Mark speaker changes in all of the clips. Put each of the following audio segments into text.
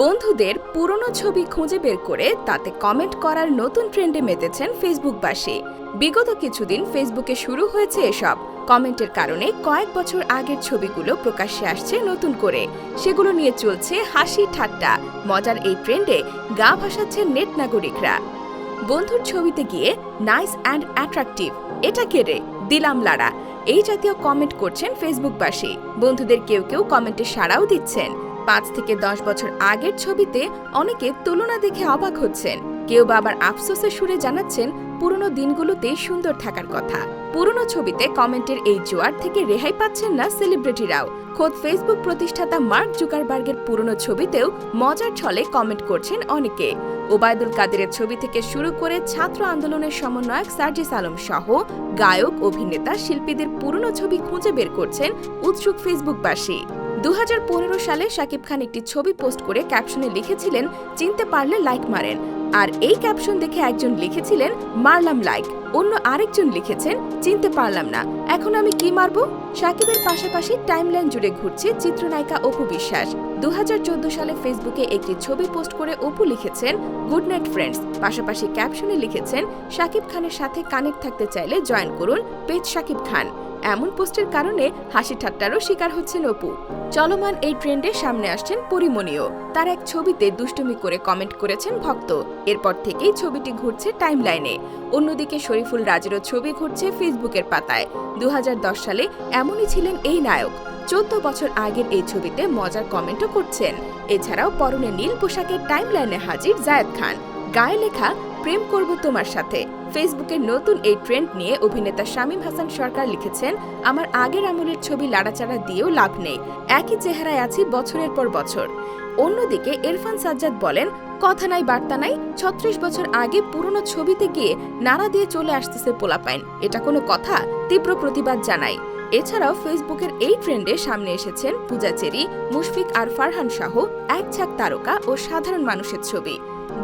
Speaker 1: বন্ধুদের পুরনো ছবি খুঁজে বের করে তাতে কমেন্ট করার নতুন ট্রেন্ডে মেতেছেন ফেসবুকবাসী বিগত কিছুদিন ফেসবুকে শুরু হয়েছে এসব। কমেন্টের কারণে কয়েক বছর আগের ছবিগুলো প্রকাশ্যে আসছে নতুন করে। সেগুলো নিয়ে চলছে হাসি ঠাট্টা। মজার এই ট্রেন্ডে গা ভাসাচ্ছেন নেট নাগরিকরা। বন্ধুর ছবিতে গিয়ে নাইস অ্যান্ড অ্যাট্রাকটিভ এটা কেড়ে দিলাম লাড়া। এই জাতীয় কমেন্ট করছেন ফেসবুকবাসী বন্ধুদের কেউ কেউ কমেন্টে সাড়াও দিচ্ছেন। পাঁচ থেকে দশ বছর আগের ছবিতে অনেকে তুলনা দেখে অবাক হচ্ছেন। কেউ বা আবার আফসোসের সুরে জানাচ্ছেন, পুরনো দিনগুলোতে সুন্দর থাকার কথা। পুরনো ছবিতে কমেন্টের এই জোয়ার থেকে রেহাই পাচ্ছেন না সেলিব্রিটিরাও। খোদ ফেসবুক প্রতিষ্ঠাতা মার্ক জুকারবার্গের পুরনো ছবিতেও মজার ছলে কমেন্ট করছেন অনেকে। ওবায়দুল কাদেরের ছবি থেকে শুরু করে ছাত্র আন্দোলনের সমন্বয়ক সার্জিস আলম সহ গায়ক, অভিনেতা, শিল্পীদের পুরনো ছবি খুঁজে বের করছেন উৎসুক ফেসবুকবাসী। দু হাজার পনেরো সালে শাকিব খান একটি ছবি পোস্ট করে ক্যাপশনে লিখেছিলেন, চিনতে পারলে লাইক মারেন। আর এই ক্যাপশন দেখে একজন লিখেছিলেন, মারলাম লাইক। অন্য আরেকজন লিখেছেন, চিনতে পারলাম না। এখন আমি কি মারব? সাকিবের পাশাপাশি টাইমলাইন জুড়ে ঘুরছে চিত্রনায়িকা অপু বিশ্বাস। দু হাজার চোদ্দ সালে ফেসবুকে একটি ছবি পোস্ট করে অপু লিখেছেন, গুড নাইট ফ্রেন্ডস। পাশাপাশি ক্যাপশনে লিখেছেন শাকিব খানের সাথে কানেক্ট থাকতে চাইলে জয়েন করুন। পেজ সাকিব খান। এমন পোস্টের কারণে হাসি ঠাট্টারও শিকার হচ্ছেন অপু। চলমান এই ট্রেন্ডে সামনে আসছেন পরিমণিও। তার এক ছবিতে দুষ্টুমি করে কমেন্ট করেছেন ভক্ত। এরপর থেকেই ছবিটি ঘুরছে টাইমলাইনে। অন্যদিকে শরীফুল রাজেরও ছবি ঘুরছে ফেসবুকের পাতায়। দু হাজার দশ সালে এমনই ছিলেন এই নায়ক। চোদ্দ বছর আগের এই ছবিতে মজার কমেন্টও করছেন। এছাড়াও পরনে নীল পোশাকের টাইমলাইনে হাজির জায়েদ খান। গায়ে লেখা প্রেম করব তোমার সাথে। ফেসবুকের নতুন এই ট্রেন্ড নিয়ে অভিনেতা শামীম হাসান সরকার লিখেছেন, আমার আগের আমলের ছবি লাড়াচাড়া দিয়েও লাভ নেই। একই চেহারায় আছি বছরের পর বছর। অন্যদিকে ইরফান সাজ্জাদ বলেন, কথা নাই, বার্তা নাই। ছত্রিশ বছর আগে পুরনো ছবিতে গিয়ে নাড়া দিয়ে চলে আসতেছে পোলাপাইন। এটা কোনো কথা? তীব্র প্রতিবাদ জানাই এছাড়াও ফেসবুকের এই ট্রেন্ডে সামনে এসেছেন পূজা চেরি, মুশফিক আর ফারহান সহ এক ঝাঁক তারকা ও সাধারণ মানুষের ছবি।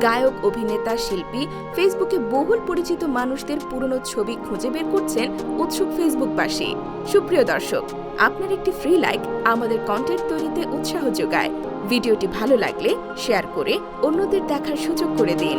Speaker 1: গায়ক, অভিনেতা, শিল্পী ফেসবুকে বহুল পরিচিত মানুষদের পুরনো ছবি খুঁজে বের করছেন উৎসুক ফেসবুকবাসী সুপ্রিয় দর্শক, আপনার একটি ফ্রি লাইক আমাদের কন্টেন্ট তৈরিতে উৎসাহ যোগায়। ভিডিওটি ভালো লাগলে শেয়ার করে অন্যদের দেখার সুযোগ করে দিন।